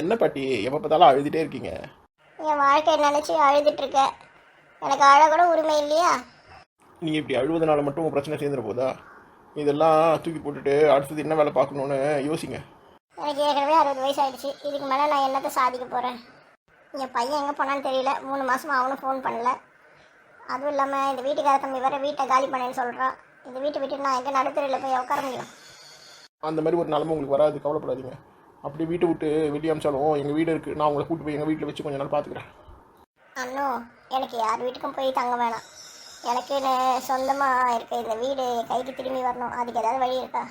என்ன பாட்டி எப்போ பார்த்தாலும் அழுதுகிட்டே இருக்கீங்க? என் வாழ்க்கையை நினச்சி அழுதுட்டு இருக்க. எனக்கு அழ கூட உரிமை இல்லையா? நீங்கள் இப்படி அழுவதனால மட்டும் உங்கள் பிரச்சனை சேர்ந்துட போதா? இதெல்லாம் தூக்கி போட்டுட்டு அடுத்தது என்ன வேலை பார்க்கணுன்னு யோசிங்க. எனக்கு ஏற்கனவே அறுபது வயசு ஆயிடுச்சு இதுக்கு மேலே நான் என்னத்தை சாதிக்க போகிறேன் என் பையன் எங்கே போனான்னு தெரியல. மூணு மாதமா அவனும் ஃபோன் பண்ணல. அதுவும் இல்லாமல் இந்த வீட்டுக்கார தம்பி வேற வீட்டை காலி பண்ணேன்னு சொல்கிறான் இந்த வீட்டை விட்டு நான் எங்கே நடுத்தரில் போய் உட்கார முடியும்? அந்த மாதிரி ஒரு நிலைமை உங்களுக்கு வராது. கவலைப்படாதீங்க. அப்படி வீட்டை விட்டு வெளியே அமிச்சாலும் எங்கள் வீடு இருக்குது நான் உங்களை கூட்டு போய் எங்கள் வீட்டில் வச்சு கொஞ்ச நாள் பார்த்துக்கிறேன் அண்ணோ எனக்கு யார் வீட்டுக்கும் போய் தங்க வேணாம். எனக்குன்னு சொந்தமாக இருக்க. இந்த வீடு கைக்கு திரும்பி வரணும். அதுக்கு ஏதாவது வழி இருக்கா?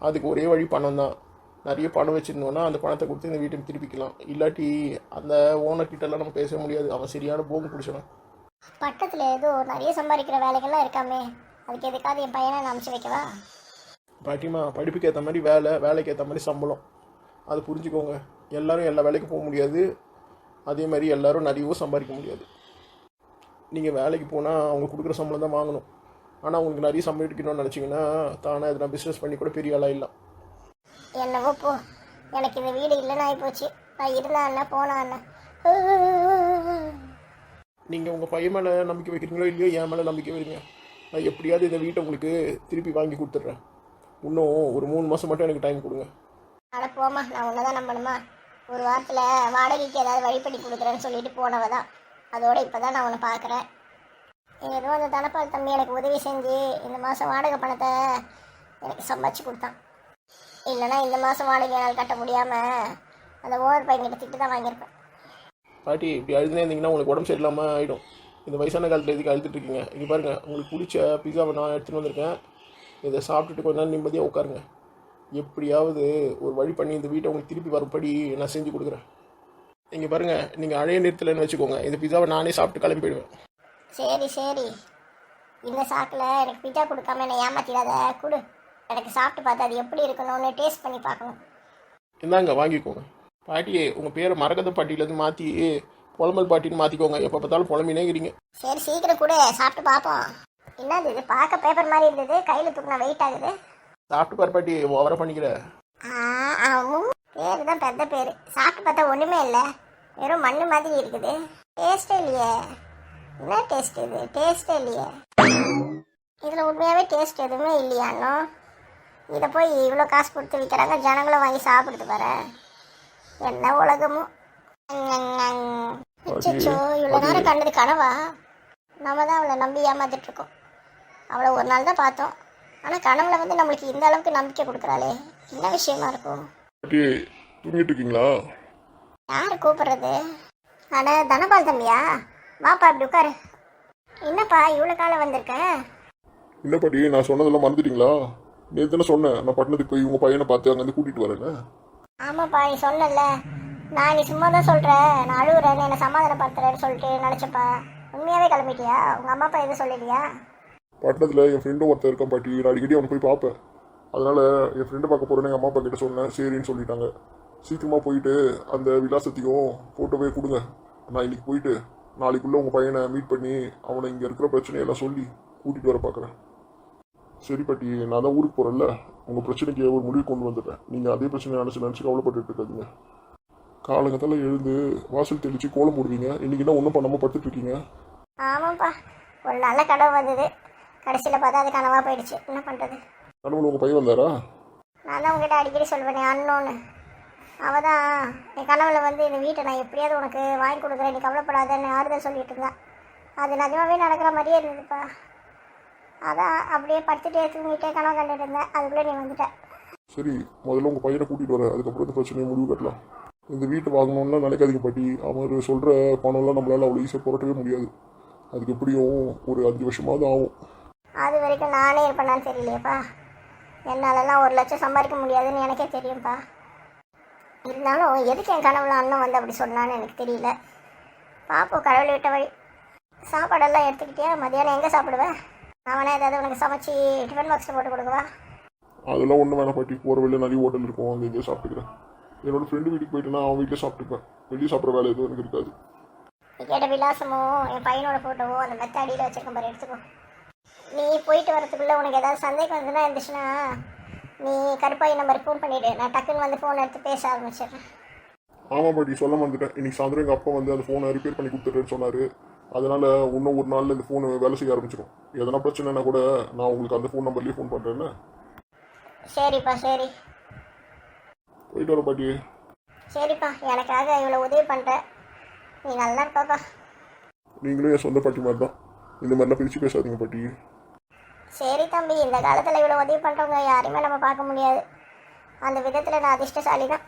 அதுக்கு ஒரே வழி பணம் தான் நிறைய பணம் வச்சுருந்தோன்னா அந்த பணத்தை கொடுத்து இந்த வீட்டுக்கு திருப்பிக்கலாம். இல்லாட்டி அந்த ஓனர் கிட்டலாம் நம்ம பேச முடியாது. அவன் சரியான போக்கு பிடிச்சணும் பக்கத்தில் ஏதோ நிறைய சம்பாதிக்கிற வேலைகள்லாம் இருக்காமே. அதுக்கு எதுக்காவது என் பையனை நான் அனுப்பிச்சு வைக்கவா? பாட்டிமா படிப்புக்கு ஏற்ற மாதிரி வேலை வேலைக்கு ஏற்ற மாதிரி சம்பளம். அது புரிஞ்சுக்கோங்க. எல்லாரும் எல்லா வேலைக்கும் போக முடியாது. அதே மாதிரி எல்லாரும் நிறையவும் சம்பாதிக்க முடியாது. நீங்கள் வேலைக்கு போனால் அவங்க கொடுக்குற சம்பளம் தான் வாங்கணும். ஆனால் உங்களுக்கு நிறைய சம்பாதிக்கணும்னு நினச்சிங்கன்னா தானே எதனா பிஸ்னஸ் பண்ணி கூட பெரிய ஆளாக இல்லை என்னவோ போ. எனக்கு இந்த வீடு இல்லைன்னு ஆகிப்போச்சு நான் இருந்தா போனா நீங்கள் உங்கள் பையன் மேலே நம்பிக்கை வைக்கிறீங்களோ இல்லையோ என் மேலே நம்பிக்கை வைங்க. நான் எப்படியாவது இந்த வீட்டை உங்களுக்கு திருப்பி வாங்கி கொடுத்துட்றேன். இன்னும் ஒரு மூணு மாதம் மட்டும் எனக்கு டைம் கொடுங்க. அட போமா நான் உன்னை தான் நம்பணுமா? ஒரு வாரத்தில் வாடகைக்கு ஏதாவது வழி பண்ணி கொடுக்குறேன்னு சொல்லிட்டு போனவ தான். அதோட இப்போ தான் நான் உன்னை பார்க்குறேன். ஏதோ அந்த தனப்பால் தம்பி எனக்கு உதவி செஞ்சு இந்த மாதம் வாடகை பணத்தை எனக்கு சம்பாதிச்சு கொடுத்தான். இல்லைன்னா இந்த மாதம் வாடகை என்னால் கட்ட முடியாமல் அந்த ஓவர் பையன்கிட்ட திட்டு தான் வாங்கியிருப்பேன். பாட்டி இப்படி அழுதுனே இருந்தீங்கன்னா உங்களுக்கு உடம்பு சரியில்லாமல் ஆகிடும் இந்த வயசான காலத்தில் எதுக்கு அழுதுட்டு இருக்கீங்க? இங்கே பாருங்கள் உங்களுக்கு பிடிச்ச பிஸாவை நான் எடுத்துகிட்டு வந்திருக்கேன். இதை சாப்பிட்டுட்டு கொஞ்ச நேரம் நிம்மதியாக உட்காருங்க. எப்படியாவது ஒரு வழி பண்ணி இந்த வீட்டை உங்களுக்கு திருப்பி வரும்படி நான் செஞ்சு கொடுக்குறேன். இங்கே பாருங்கள் நீங்கள் அழைய நிறுத்தலைன்னு வச்சுக்கோங்க. இந்த பிஸாவை நானே சாப்பிட்டு கிளம்பி போயிடுவேன். சரி சரி. இந்த சாக்கில் எனக்கு பிஜா கொடுக்காம என்னை ஏமாத்திடாத. கொடு. எனக்கு சாப்பிட்டு பார்த்து அது எப்படி இருக்கணும்னு டேஸ்ட் பண்ணி பார்க்கணும். இந்தாங்க வாங்கிக்கோங்க. பாட்டியே உங்கள் பேரை மரகத பாட்டியிலேருந்து மாற்றி புலம்பல் பாட்டின்னு மாற்றிக்கோங்க எப்போ பார்த்தாலும் புலம்பினேங்கிறீங்க. சரி சீக்கிரம் கொடு. சாப்பிட்டு பார்ப்போம். என்னது இது? பார்க்க பேப்பர் மாதிரி இருந்தது. கையில் தூக்கினா வெயிட் ஆகுது. சாப்பிட்டு பாரு பாட்டி ஓவராக பண்ணிக்கிற. பேர் தான் பெத்த பேர். சாப்பிட்டு பார்த்தா ஒன்றுமே இல்லை. வெறும் மண்ணு மாதிரி இருக்குது. டேஸ்டே இல்லையே. என்ன டேஸ்ட் இது? டேஸ்டே இல்லையே. இதில் உண்மையாகவே டேஸ்ட் எதுவுமே இல்லையானோ இதை போய் இவ்வளோ காசு கொடுத்து விற்கிறாங்க ஜனங்களும் வாங்கி சாப்பிடுது பாரு. என்ன உலகமும் அச்சோ இவ்வளோ நேரம் கண்டது கனவா? நம்ம தான் அவளை நம்பி ஏமாத்திட்டு இருக்கோம். அவளை ஒரு நாள் தான் பார்த்தோம். ஆனால் கனவுல வந்து நம்மளுக்கு இந்த அளவுக்கு நம்பிக்கை கொடுக்குறாளே. என்ன விஷயமா இருக்கும்? பாட்டி தூங்கிட்டு இருக்கீங்களா? யார் கூப்பிடுறது? அட தனபால் தம்பியா? வாப்பா இப்படி உட்காரு. என்னப்பா இவ்வளோ காலம் வந்திருக்க? என்ன பாட்டி நான் சொன்னதெல்லாம் மறந்துட்டீங்களா? நேற்று தானே சொன்னேன் நான் பட்டணத்துக்கு போய் உங்கள் பையனை பார்த்து அங்கேருந்து கூட்டிகிட்டு வரேன்னு. ஆமாப்பா நீ சொன்னல நான் நீ சும்மா தான் சொல்கிறேன் நான் அழுகுறேன்னு என்னை சமாதானப்படுத்துறேன்னு சொல்லிட்டு நினச்சப்பா உண்மையாகவே கிளம்பிட்டியா? உங்கள் அம்மா அப்பா எதுவும் சொல்லலையா? பட்டணத்தில் என் ஃப்ரெண்டும் ஒருத்தர் இருக்கான் பாட்டி. நான் அடிக்கடி அவன் போய் பார்ப்பேன். அதனால் என் ஃப்ரெண்டை பார்க்க போகிறேன்னு எங்கள் அம்மா அப்பா கிட்ட சொன்னேன். சரின்னு சொல்லிட்டாங்க. சீக்கிரமாக போயிட்டு அந்த விலாசத்தையும் ஃபோட்டோவே கொடுங்க. நான் இன்னைக்கு போயிட்டு நாளைக்குள்ளே உங்கள் பையனை மீட் பண்ணி அவனை இங்கே இருக்கிற பிரச்சனையெல்லாம் சொல்லி கூட்டிகிட்டு வர பார்க்குறேன் சரி பாட்டி நான் தான் ஊருக்கு போகிறேன்ல உங்கள் பிரச்சனைக்கு ஒரு முடிவு கொண்டு வந்துட்டேன். நீங்கள் அதே பிரச்சனை நினச்சி நினச்சி கவலைப்பட்டுட்டு இருக்காதீங்க. காலங்கத்தால் எழுந்து வாசல் தெளித்து கோலம் போடுவீங்க. இன்றைக்கி என்ன ஒன்றும் பண்ணாமல் பார்த்துட்டு இருக்கீங்க? ஆமாப்பா. ஒரு நல்ல கடை வந்தது. கடைசியில் பார்த்தா அது கனவாக போயிடுச்சு. என்ன பண்ணுறது கனவுல உங்கள் பையன் வந்தாரா? நான் தான் உங்ககிட்ட அடிக்கடி சொல்வேனே அண்ணோன்னு அவ தான் என் கனவுல வந்து இந்த வீட்டை நான் எப்படியாவது உனக்கு வாங்கி கொடுக்குறேன் நீ கவலைப்படாதன்னு ஆறுதல் சொல்லிட்டு இருந்தா அது நிஜமாவே நடக்கிற மாதிரியே இருந்ததுப்பா. அதான் அப்படியே படுத்துட்டே தூங்கிட்டே கனவு கண்டுட்டு இருந்தேன். அதுக்குள்ளே நீ வந்துட்ட. சரி முதல்ல உங்கள் பையனை கூட்டிகிட்டு வரேன் அதுக்கப்புறம் இந்த பிரச்சனையை முடிவு கட்டலாம். இந்த வீட்டை வாங்கணும்லாம் நினைக்காதீங்க பாட்டி. அவர் சொல்கிற பணம்லாம் நம்மளால் அவ்வளோ ஈஸியாக புரட்டவே முடியாது. அதுக்கு எப்படியும் ஒரு அஞ்சு வருஷமாவது ஆகும். அது வரைக்கும் நானே இருப்பேனான்னு தெரியலையேப்பா. என்னாலலாம் ஒரு லட்சம் சம்பாதிக்க முடியாதுன்னு எனக்கே தெரியும்ப்பா இருந்தாலும் எதுக்கு என் கனவுல அண்ணன் வந்து அப்படி சொன்னான்னு எனக்கு தெரியல. பாப்போம் கடவுள் விட்ட வழி. சாப்பாடெல்லாம் எடுத்துக்கிட்டியா? மதியானம் எங்கே சாப்பிடுவேன் நான் வேணா ஏதாவது உனக்கு சமைச்சு டிஃபன் பாக்ஸில் போட்டு கொடுக்கவா? அதெல்லாம் ஒன்றும் வேணாம் பாட்டி. போகிற வெளியில் நிறைய ஹோட்டல் இருக்கும் அங்கே இங்கே சாப்பிட்டுக்கிறேன். என்னோட ஃப்ரெண்டு வீட்டுக்கு போயிட்டு நான் அவன் வீட்டில் சாப்பிட்டுப்பேன். வெளியே சாப்பிட்ற வேலை எதுவும் எனக்கு இருக்காது. கேட்ட விலாசமோ என் பையனோட ஃபோட்டோவோ அந்த மெத்த அடியில் வச்சிருக்கேன் பாரு எடுத்துக்கோ. நீ போயிட்டு வரதுக்குள்ளே உனக்கு ஏதாவது சந்தேகம் வந்துன்னா இருந்துச்சுன்னா நீ கருப்பாய் நம்பருக்கு ஃபோன் பண்ணிவிடு நான் டக்குன்னு வந்து ஃபோன் எடுத்து பேச ஆரம்பிச்சிடுறேன். ஆமாம் பாட்டி சொல்ல மறந்துட்டேன். இன்னைக்கு சாயந்தரம் எங்கள் அப்பா வந்து அந்த ஃபோனை ரிப்பேர் பண்ணி கொடுத்துட்டேன்னு சொன்னார். அதனால இன்னும் ஒரு நாளில் இந்த ஃபோனு வேலை செய்ய ஆரம்பிச்சிடும் எதனா பிரச்சனைனா கூட நான் உங்களுக்கு அந்த ஃபோன் நம்பர்லேயே ஃபோன் பண்ணுறேன்னு சரிப்பா சரி. போயிட்டு வரேன் பாட்டி. சரிப்பா எனக்காக இவ்வளோ உதவி பண்ணுற நீ நல்லா இருப்பாப்பா. நீங்களும் என் சொந்த பாட்டி மாதிரி தான் இந்த மாதிரிலாம் பிரித்து பேசாதீங்க பாட்டி. சரி தம்பி இந்த காலத்தில் இவ்வளோ உதவி பண்ணுறவங்க யாரையுமே நம்ம பார்க்க முடியாது. அந்த விதத்தில் நான் அதிர்ஷ்டசாலி தான்